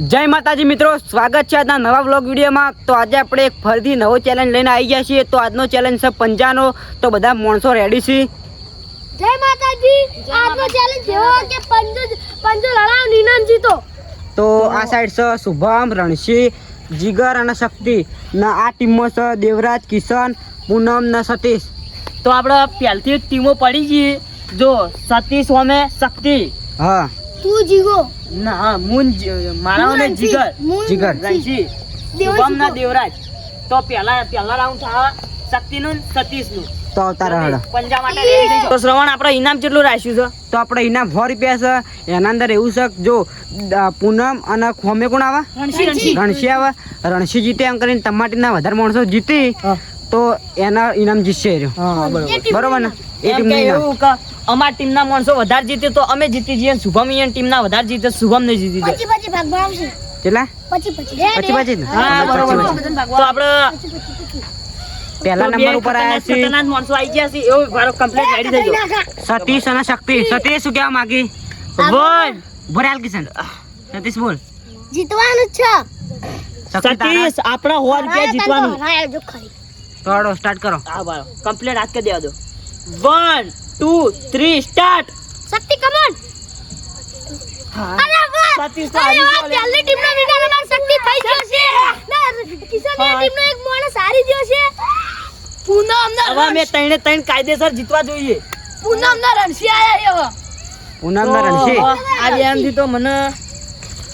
જય માતાજી મિત્રો સ્વાગત છે આજના નવા વ્લોગ વિડીયોમાં. તો આજે આપણે એક ફરીથી નવો ચેલેન્જ લઈને આવી ગયા છીએ. તો આજનો ચેલેન્જ છે પંજાનો. તો બધા માણસો રેડી છે? જય માતાજી. આજનો ચેલેન્જ એવો કે પંજો પંજો લડાવ નીનન જીતો તો આ સાઈડ છે શુભમ રણસી જીગર અને શક્તિ. ના આ ટીમમાં છે દેવરાજ કિશન પૂનમ ને સતીશ. તો આપણે પહેલથી જ ટીમો પડી ગઈ. જો સતીશ ઓમે શક્તિ. હા. તું જીગો ના મુન જ- મારા ને જીગર. જીગર. રણજી. શુભમ ના દેવરાજ. તો પહેલા પહેલા રાઉન્ડ થા શક્તિનું ને સતીશનું. તો પંજા માટે જાઓ. તો શ્રવણ આપણે ઇનામ કેટલું રાખ્યું છે? તો આપણે ઇનામ સો રૂપિયા છે. એના અંદર એવું છે જો પૂનમ અને ખોમે કોણ આવે? રણસી આવે. રણશી જીતે એમ કરીને તમાટીના વધારે માણસો જીતી. તો એના ઇનામ જીતશે બરોબર. બરોબર ને? એ ટીમનું ઇનામ. અમાર ટીમના માણસો વધારે જીતે તો અમે જીતી જઈએ શુભમ ટીમના વધારે જીતે શુભમ ને જીતી જાય. પછી કેટલા? પછી પછી? હા બરોબર. તો આપણે પહેલા નંબર ઉપર આયા છે માણસો આવી ગયા છે. એવો મારો કમ્પ્લીટ રેડી થઈ ગયો. સતીશ અને શક્તિ. સતીશ. શું કહેવા માંગી? બોલ. ભરાલ કિશન. સતીશ બોલ. જીતવાનું છે. સતીશ આપણા સો રૂપિયા જીતવાનું. તોડો સ્ટાર્ટ કરો. હા બારો કમ્પ્લીટ હાથ કરી દેવા દો. One two three start Shakti come on અરે વાહ. વિનર અમાર શક્તિ થઈ ગયો છે. ના એક ગયો છે. પૂનમ ના હવે અમે ત્રણે ત્રણ કાયદેસર જીતવા જોઈએ. પૂનમ ના રણસી આયા છે પૂનમ ને તો આજે થી તો મને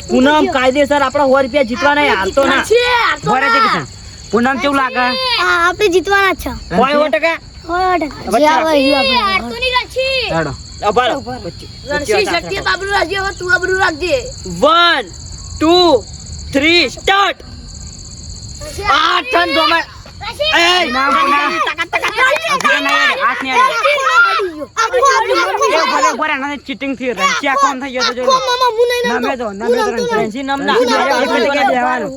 પૂનમ કાયદેસર આપણા સો રૂપિયા જીતવાના હાલતો ના. હારતો ના. પૂનમ કેવું લાગે હા આપણે જીતવાના છે કોઈ સો ટકા જે આવે એ આપણે હારતો નહીં રણસી તોડો રણસી શક્તિ બાબરું રાખજે હવે તું આબરું રાખજે વન ટુ થ્રી સ્ટાર્ટ આઠ હાથ નહીં ભલે ભરે નથી ચીટિંગથી રણશી આ કોણ થઈ ગયો તો જોઈ નમે તો નમે તો ફ્રેન્સી નામ. ના એક મિનિટ કરી દેવાનું.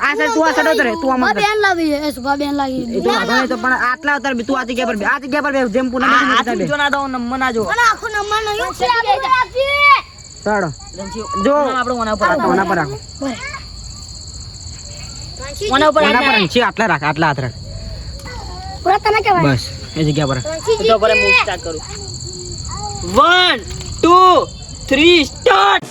આ સાઈડ તું આ સાઈડ ઉતરે તું આમાં ઉતર. લાવી એ સુભા બેન લાવી તો વાંધો તો પણ આટલા ઉતર તું આ જગ્યા પર આ જગ્યા પર બે જેમ પૂનમ આ. જો ના દો નંબર ના જો અને આખો નંબર નહીં. છે રણજી, જો. નામ ઓના ઉપર આ પર રાખો. ઓના ઉપર કોના પર આટલા રાખ આટલા હાથ રાખ. પૂરા તને કહેવાય બસ. એ જગ્યા પર. તો પર હું સ્ટાર્ટ કરું. One two three start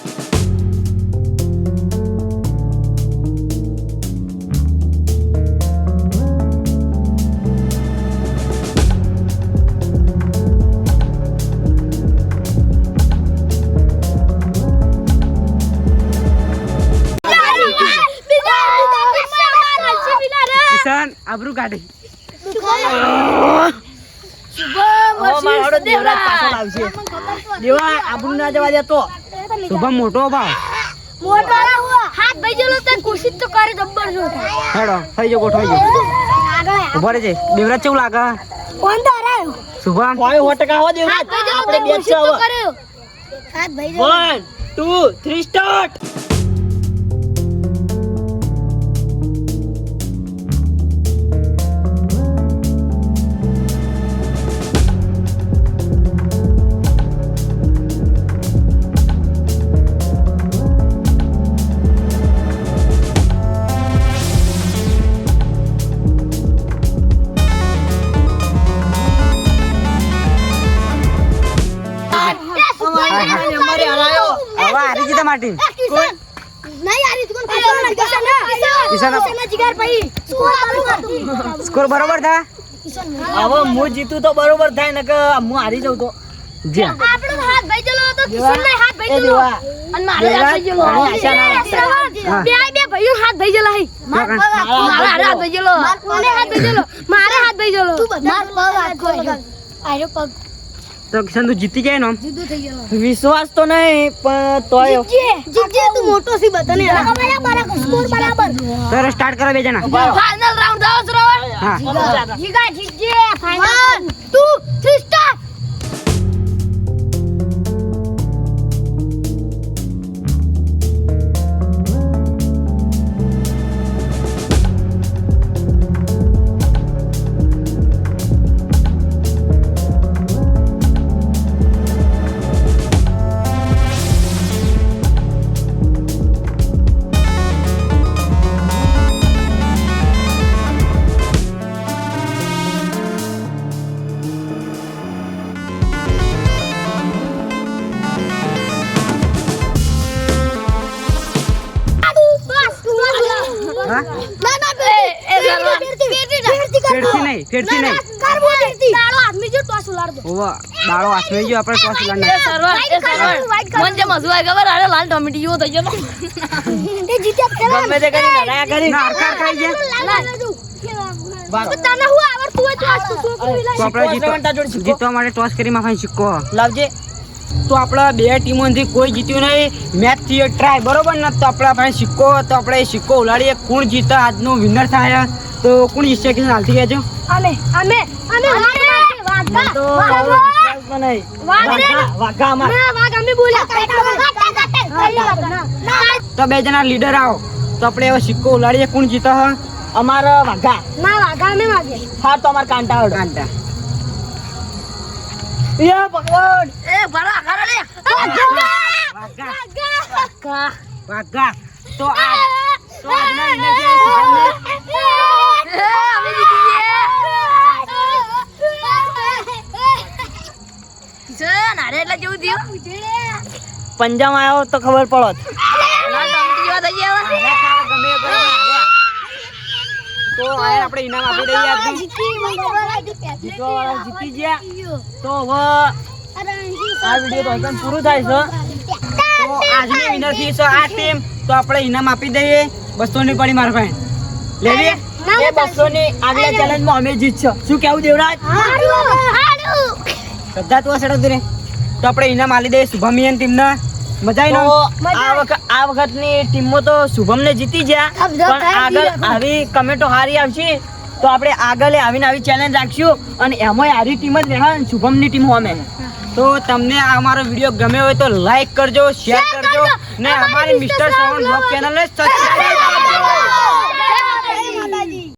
Kishan આબરૂ કાઢી. શુભમ મોટો ભાવ હાથ ભાઈ જેલો તે કોશિશ તો કરે જબ્બર જો હેડો થઈ ગયો ગોઠવાઈ ગયો. ઊભો રહેજે. દેવરાજ કેવું લાગે? કોણ તો હરાયો શુભમ. કોઈ સો હો દેવરાજ? હાથ ભાઈ જેલો આપણે તે બે જ કોશિશ છે હવે હાથ ભાઈ જેલો વન ટુ થ્રી સ્ટાર્ટ. હારી તમારી ટીમ. તું સ્કોર બરોબર થા? હવે હું જીતું તો બરોબર થાય ને કે હું હારી જાઉં તો. જ્યાં. આપણો હાથ ભાઈ જલો કિશન નહીં હાથ ભાઈ જલો અને મારો હાથ ભાઈ જલો. બે બે ભાઈઓ હાથ ભાઈ જેલા હઈ. મારા હાથ ભાઈ જેલો મને હાથ ભાઈ જેલો મારે હાથ ભાઈ જેલો માર પગ હાથ આયો પગ. તો કિશન તું જીતી જાય ને જીતું થઈ ગયો. વિશ્વાસ તો નહીં પણ તોય. જીતજે જીતજે તું મોટો સી બતને બરાબર સ્કોર બરાબર. તો સ્ટાર્ટ કરો બે જણા. ફાઇનલ રાઉન્ડ આવો શ્રવણ હા. જીગા જીતજે ફાઇનલ 1 2 3 હા? ના ના ફેરતી ફેરતી ફેરતી ફેરથી નહીં ફેરથી નહીં. કરવો ફેરતી. દાડો આદમી જો ટોસ ઉલાડ દો ઓવા દાડો હાથમાં ગયો આપણે ટોસ ઉલાડના એ સરવર એ સરવર મન જે મજુ ખબર અરે લાલ ટોમેટી જેવો થઈ ગયો. એ જીત્યા પેલા ગમે તે કરી. કરી ખાઈ જીતવા માટે ટોસ કરી માફાઈ સિક્કો લાવજે. તો આપણા બે ટીમોથી કોઈ જીત્યું નહીં મેચથી ટ્રાય બરોબર ને તો આપણા પાસે સિક્કો તો આપણે એ સિક્કો ઉલાડીએ કોણ જીતે આજનો વિનર થાય તો કોણ જીતશે કે હાલથી કહેજો અમે અમે અમે તો બે જણા લીડર આવો તો આપણે એવો સિક્કો ઉલાડીએ કોણ જીતે હ અમારા વાઘા ના વાઘા અમે વાઘે હા તો અમાર કાંટા કાંટા એ ભગવાન! એ ભરા ખરા લે. વાઘા! વાઘા! વાઘા. તો આ તો winner છે શુભમને. એ અમે ગયા છે નારે એટલે જેવું થયું? પંજામાં આવ્યો તો ખબર પડો. ગમે. તો આ આપણે ઇનામ આપી દઈએ આજનું. જીતવાવાળા જીતી ગયા. તો હવે આ વીડિયો તો પૂરું થાય છે. તો આજની વિનર થઈ છે. આ ટીમ તો આપણે ઇનામ આપી દઈએ. બસો ની પડી મારા ભાઈ. લેવી? એ બસો ની આગલા ચેલેન્જમાં અમે જીતશો. શું કેવું દેવરાજ? બધા તું સડક રે. તો આપણે ઇનામ આલી દઈએ શુભમિયન ટીમ ને. મજા આ વખત આ વખતની ટીમો તો શુભમ ને જીતી ગયા. પણ આગળ આવી કમેન્ટો હારી આવશે. તો આપણે આગળ આવીને આવી ચેલેન્જ રાખશું. અને એમાંય હારી ટીમ જ રહે ને શુભમની ટીમ અમે તો તમને આ અમારો વીડિયો ગમ્યો હોય તો લાઈક કરજો શેર કરજો. ને અમારી મિસ્ટર શ્રવણ બ્લોગ ચેનલને સબસ્ક્રાઇબ